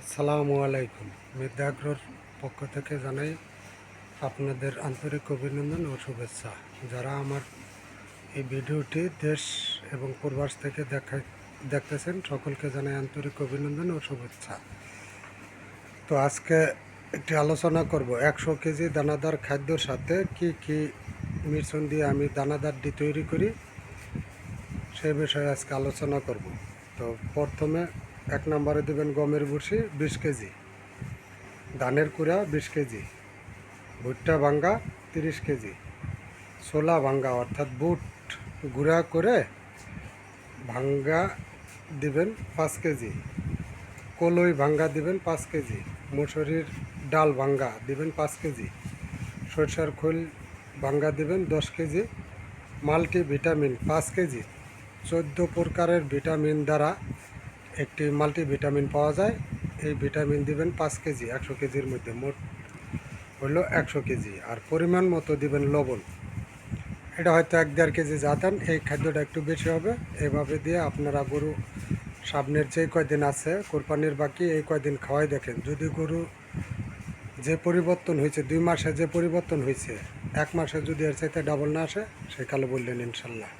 আসসালামু আলাইকুম। মির্দাগ্রর পক্ষ থেকে জানাই আপনাদের আন্তরিক অভিনন্দন ও শুভেচ্ছা। যারা আমার এই ভিডিওটি দেশ এবং পূর্বাস থেকে দেখা দেখতেছেন, সকলকে জানাই আন্তরিক অভিনন্দন ও শুভেচ্ছা। তো আজকে একটি আলোচনা করব, একশো কেজি দানাদার খাদ্যর সাথে কি কি মিশ্রণ দিয়ে আমি দানাদারটি তৈরি করি সেই বিষয়ে আজকে আলোচনা করব। তো প্রথমে এক নম্বরে দেবেন গমের ভুসি, বিশ কেজি। ধানের কুড়া, বিশ কেজি। ভুট্টা ভাঙ্গা, তিরিশ কেজি। ছোলা ভাঙ্গা, অর্থাৎ বুট গুঁড়া করে ভাঙ্গা দিবেন পাঁচ কেজি। কলই ভাঙ্গা দিবেন পাঁচ কেজি। মুসুরির ডাল ভাঙ্গা দিবেন পাঁচ কেজি। সরষার খোল ভাঙ্গা দিবেন দশ কেজি। মাল্টি ভিটামিন পাঁচ কেজি। চোদ্দ প্রকারের ভিটামিন দ্বারা একটি মাল্টি ভিটামিন পাওয়া যায়। এই ভিটামিন দিবেন পাঁচ কেজি, একশো কেজির মধ্যে মোট হলো একশো কেজি। আর পরিমাণ মতো দিবেন লবণ। এটা হয়তো এক দেড় কেজি জাতান এই খাদ্যটা একটু বেশি হবে। এভাবে দিয়ে আপনারা গরু সামনের যে কয়দিন আছে, কোরবানির বাকি এই কয়দিন খাওয়াই দেখেন। যদি গরু যে পরিবর্তন হয়েছে, দুই মাসে যে পরিবর্তন হয়েছে, এক মাসে যদি এর চাইতে ডাবল না আসে সেকালে বললেন ইনশাল্লাহ।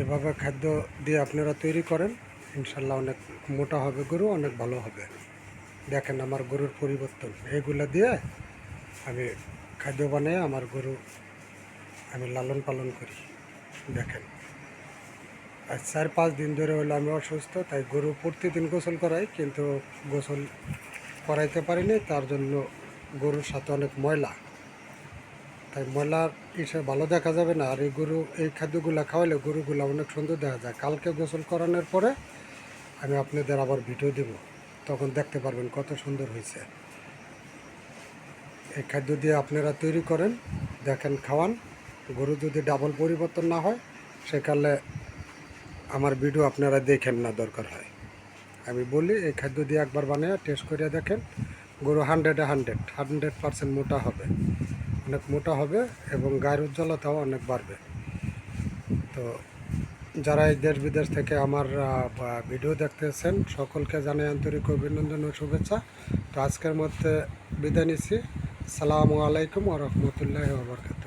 এভাবে খাদ্য দিয়ে আপনারা তৈরি করেন। ইনশাল্লাহ অনেক মোটা হবে গরু, অনেক ভালো হবে। দেখেন আমার গরুর পরিবর্তন। এইগুলো দিয়ে আমি খাদ্য বানিয়ে আমার গরু আমি লালন পালন করি। দেখেন আর চার পাঁচ দিন ধরে হলো আমি অসুস্থ, তাই গরু প্রতিদিন গোসল করাই, কিন্তু গোসল করাইতে পারিনি, তার জন্য গরুর সাথে অনেক ময়লা। তাই ময়লার ইসে ভালো দেখা যাবে না, আর এই গরু, এই খাদ্যগুলো খাওয়ালে গরুগুলো অনেক সুন্দর দেখা যায়। কালকে গোসল করানোর পরে আমি আপনাদের আবার ভিডিও দেব। তখন দেখতে পারবেন কত সুন্দর হয়েছে। এই খাদ্য দিয়ে আপনারা তৈরি করেন, দেখেন, খাওয়ান। গরু যদি ডাবল পরিবর্তন না হয়, সেকালে আমার ভিডিও আপনারা দেখেন না দরকার হয়। আমি বলি, এই খাদ্য দিয়ে একবার বানিয়ে টেস্ট করে দেখেন, গরু হান্ড্রেডে হান্ড্রেড হান্ড্রেড পার্সেন্ট মোটা হবে। অনেক মোটা হবে এবং গায়ের উজ্জ্বলতাও অনেক বাড়বে। তো যারা এই দেশ বিদেশ থেকে আমার ভিডিও দেখতেছেন, সকলকে জানাই আন্তরিক অভিনন্দন ও শুভেচ্ছা। তো আজকের মধ্যে বিদায় নিচ্ছি। সালামু আলাইকুম ও রহমতুল্লাহ বরকাত